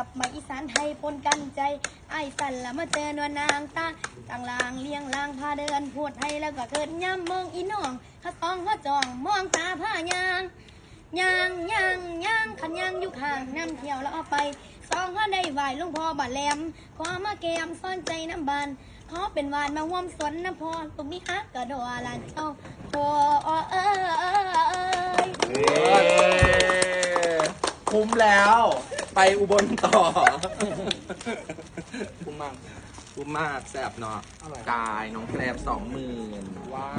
กับมาอีสานไทยปนกันใจไอ้สันละมาเจอนวลนางตาต่างลางเลี้ยงลางพาเดินพูดให้แล้วก็เกิดย่ำมองอีน้องข้าต้องข้าจองมองตาผ้ายางยางยางยางขันยางอยู่ข้างน้ำเที่ยวแล้วเอาไปสองข้าได้ไหวหลุงพ่อบาดแหลมขอมาแกมซ่อนใจน้ำบานขอเป็นหวานมาห่วมสวนน้ำพอตรงนี้ฮักกระโดดลานเจ้าพอเอ้ยคุ้มแล้ว ไปอุบลต่อคุ้มมากคุ้มมากแซ่บเนาะกายน้องแกลบสองหมื่นว้า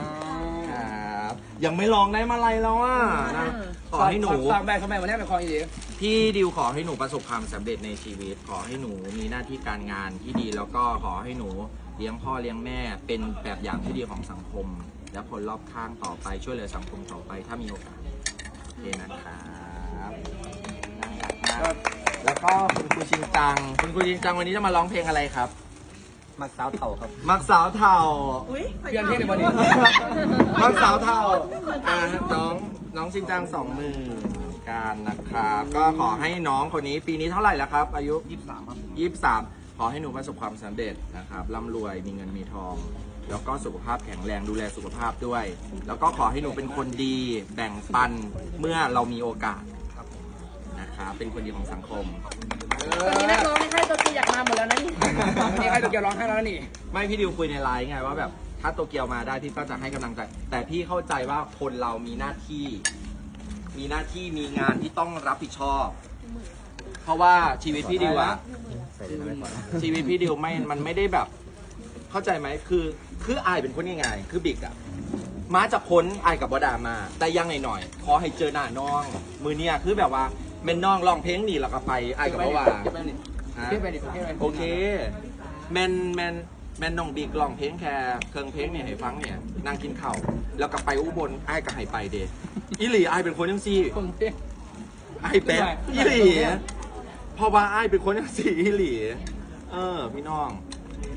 วครับยังไม่ลองได้มาอะไรแล้วอะนะขอให้หนูฝากแบรนด์เขาแบรนด์วันนี้เป็นคองอีดีพี่ดิวขอให้หนูประสบความสำเร็จในชีวิต ขอให้หนูมีหน้าที่การงานที่ดีแล้วก็ขอให้หนูเลี้ยงพ่อเลี้ยงแม่ เป็นแบบอย่างที่ดีของสังคม และคนรอบข้างต่อไปช่วยเหลือสังคมต่อไปถ้ามีโอกาสโอเคนะครับน่ารักมาก แล้วก็คุณครูชินจัง คุณครูชินจังวันนี้จะมาร้องเพลงอะไรครับ มักสาวเถ่าครับ มักสาวเทาเปลี่ยนเพลงในวันนี้มักสาวเทาอ่าน้องน้องชินจังสองหมื่นการนะครับ ก็ขอให้น้องคนนี้ปีนี้เท่าไหร่แล้วครับ อายุ23ครับยี่สิบสามขอให้หนูประสบความสำเร็จนะครับร่ำรวยมีเงินมีทอง แล้วก็สุขภาพแข็งแรงดูแลสุขภาพด้วย แล้วก็ขอให้หนูเป็นคนดีแบ่งปันเมื่อเรามีโอกาสนะครับ เป็นคนดีของสังคม ตอนนี้นักร้องในค่ายตัวจริงอยากมาหมดแล้วนะนี่นี่ให้ตัวเกียวร้องให้แล้วนี่ ไม่พี่ดิวคุยในไลน์ไงว่าแบบถ้าโตเกียวมาได้พี่ก็จะให้กำลังใจ แต่พี่เข้าใจว่าคนเรามีหน้าที่ มีหน้าที่มีงานที่ต้องรับผิดชอบ เพราะว่าชีวิตพี่ดิวอะใส่ได้ไหมก่อนชีวิตพี่ดิวไม่มันไม่ได้แบบ เข้าใจไหมคือคืออายเป็นคนยังไงคือบิ๊กอะมาจากพ้นอายกับบอดามา แต่ยังหน่อยๆขอให้เจอหน้าน้อง มือเนี่ยคือแบบว่า เมนน้องลองเพลงนี่แล้วก็ไปอายกับบอว่าเก็บไปนี่ฮะเก็บไปนี่เก็บไปนี่โอเคแมนแมนแมนน้องบิ๊กลองเพลงแค่เครื่องเพลงเนี่ยให้ฟังเนี่ยนั่งกินข้าวแล้วก็ไปอุบลอายกับให้ไปเดอีหลีอายเป็นคนยังซี่ คนเพลงไอ้เป็ดอีหลีเพราะว่าไอ้เป็นคนอย่างสีอีหลี เออ พี่น้อง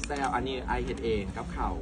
แซวอันนี้ไอเฮ็ดเองกับเขาว